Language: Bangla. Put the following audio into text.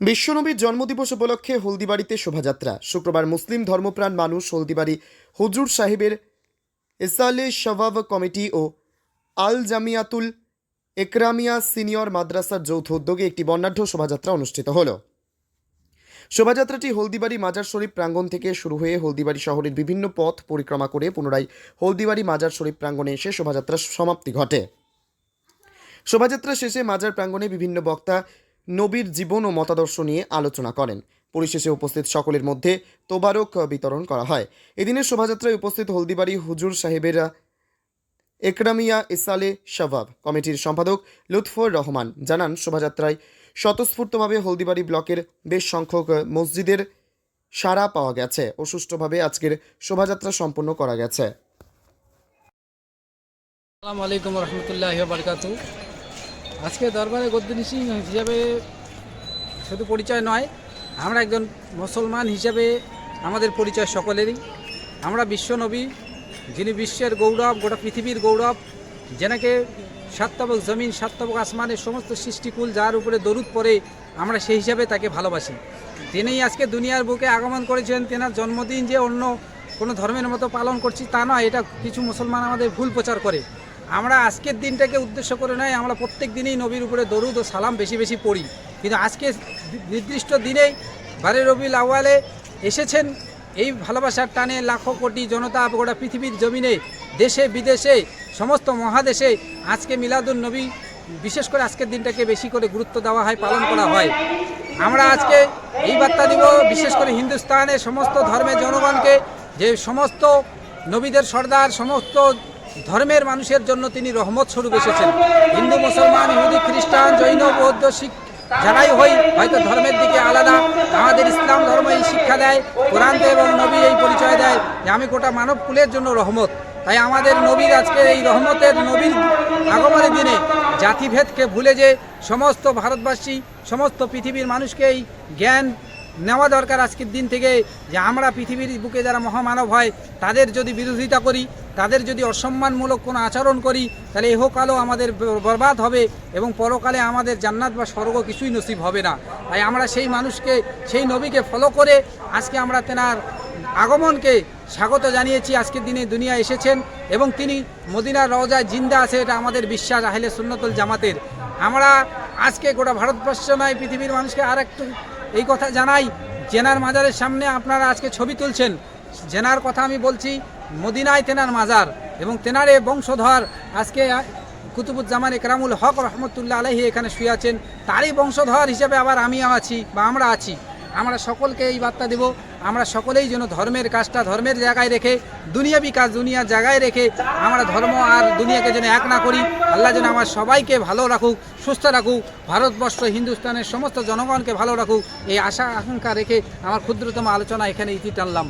বিশ্বনবীর জন্মদিবস উপলক্ষে হলদিবাড়িতে শোভাযাত্রা। শুক্রবার মুসলিম ধর্মপ্রাণ মানুষ হলদিবাড়ি হুজুর সাহেবের ইসালে শবাব কমিটি ও আল জামিয়াতুল একরামিয়া সিনিয়র মাদ্রাসার যৌথ উদ্যোগে একটি বর্ণাঢ্য শোভাযাত্রা অনুষ্ঠিত হলো। শোভাযাত্রাটি হলদিবাড়ি মাজার শরীফ প্রাঙ্গণ থেকে শুরু হয়ে হলদিবাড়ি শহরের বিভিন্ন পথ পরিক্রমা করে পুনরায় হলদিবাড়ি মাজার শরীফ প্রাঙ্গণে এসে শোভাযাত্রার সমাপ্তি ঘটে। শোভাযাত্রা শেষে মাজার প্রাঙ্গণে বিভিন্ন বক্তা নবীর জীবন ও মতাদর্শ নিয়ে আলোচনা করেন। পরিশেষে উপস্থিত সকলের মধ্যে তোবারক বিতরণ করা হয়। এদিনের শোভাযাত্রায় উপস্থিত হলদিবাড়ি হুজুর সাহেবের একরামিয়া ইসালে শাবাব, কমিটির সম্পাদক লুৎফর রহমান জানান, শোভাযাত্রায় স্বতঃস্ফূর্তভাবে হলদিবাড়ি ব্লকের বেশ সংখ্যক মসজিদের সাড়া পাওয়া গেছে ও সুষ্ঠুভাবে আজকের শোভাযাত্রা সম্পন্ন করা গেছে। আসসালামু আলাইকুম রহমতুল্লাহ বারকাতু আজকে দরবারে গদ্দিনী সিং হিসাবে শুধু পরিচয় নয়, আমরা একজন মুসলমান হিসাবে আমাদের পরিচয় সকলেরই। আমরা বিশ্বনবী যিনি বিশ্বের গৌরব, গোটা পৃথিবীর গৌরব, যেনাকে সাততবক জমিন, সাততবক আসমানের সমস্ত সৃষ্টিকুল যার উপরে দরুদ পড়ে, আমরা সেই হিসাবে তাকে ভালোবাসি। তিনি আজকে দুনিয়ার বুকে আগমন করেছেন, তেনার জন্মদিন যে অন্য কোনো ধর্মের মতো পালন করছি তা নয়, এটা কিছু মুসলমান আমাদের ভুল প্রচার করে। আমরা আজকের দিনটাকে উদ্দেশ্য করে নয়, আমরা প্রত্যেক দিনেই নবীর উপরে দরুদ ও সালাম বেশি বেশি পড়ি। কিন্তু আজকে নির্দিষ্ট দিনেই বারে রবিউল আওয়ালে এসেছেন এই ভালোবাসার টানে লাখো কোটি জনতা গোটা পৃথিবীর জমিনে, দেশে, বিদেশে, সমস্ত মহাদেশে আজকে মিলাদুল নবী, বিশেষ করে আজকের দিনটাকে বেশি করে গুরুত্ব দেওয়া হয়, পালন করা হয়। আমরা আজকে এই বার্তা দিব, বিশেষ করে হিন্দুস্তানের সমস্ত ধর্মের জনগণকে যে সমস্ত নবীদের সর্দার, সমস্ত ধর্মের মানুষের জন্য তিনি রহমত স্বরূপ এসেছেন। হিন্দু, মুসলমান, ইহুদি, খ্রিস্টান, জৈন, বৌদ্ধ, শিখ, যারাই হই, হয়তো ধর্মের দিকে আলাদা। আমাদের ইসলাম ধর্ম এই শিক্ষা দেয়, কোরআন এবং নবী এই পরিচয় দেয় যে আমি গোটা মানব কুলের জন্য রহমত। তাই আমাদের নবীর আজকে এই রহমতের নবীর আগমনের দিনে জাতিভেদকে ভুলে যে সমস্ত ভারতবাসী, সমস্ত পৃথিবীর মানুষকে এই জ্ঞান নেওয়া দরকার আজকের দিন থেকে যে আমরা পৃথিবীর বুকে যারা মহামানব হয়, তাদের যদি বিরোধিতা করি, তাদের যদি অসম্মানমূলক কোনো আচরণ করি, তাহলে এহকালও আমাদের বরবাদ হবে এবং পরকালে আমাদের জান্নাত বা স্বর্গ কিছুই নসিব হবে না। তাই আমরা সেই মানুষকে, সেই নবীকে ফলো করে আজকে আমরা তেনার আগমনকে স্বাগত জানিয়েছি। আজকের দিনে দুনিয়া এসেছেন এবং তিনি মদিনার রওজায় জিন্দা আছে, এটা আমাদের বিশ্বাস আহলে সুন্নতুল জামাতের। আমরা আজকে গোটা ভারতবর্ষ নয়, পৃথিবীর মানুষকে আর একটু এই কথা জানাই। জেনার মাজারের সামনে আপনারা আজকে ছবি তুলছেন। জেনার কথা আমি বলছি, মদিনায় তেনার মাজার এবং তেনারে বংশধর আজকে কুতুবুজ্জামান একরামুল হক রহমতুল্লাহ আলহী এখানে শুয়ে আছেন। তারই বংশধর হিসেবে আবার আমি আছি বা আমরা আছি। আমরা সকলকে এই বার্তা দেব, আমরা সকলেই যেন ধর্মের কাজটা ধর্মের জায়গায় রেখে দুনিয়া বিকাশ দুনিয়ার জায়গায় রেখে আমরা ধর্ম আর দুনিয়াকে যেন এক না করি, আল্লাহ যেন আমার সবাইকে ভালো রাখুক, সুস্থ রাখুক, ভারতবর্ষ, হিন্দুস্তানের সমস্ত জনগণকে ভালো রাখুক, এই আশা, আকাঙ্ক্ষা রেখে আমার ক্ষুদ্রতম আলোচনা এখানে ইতি টানলাম।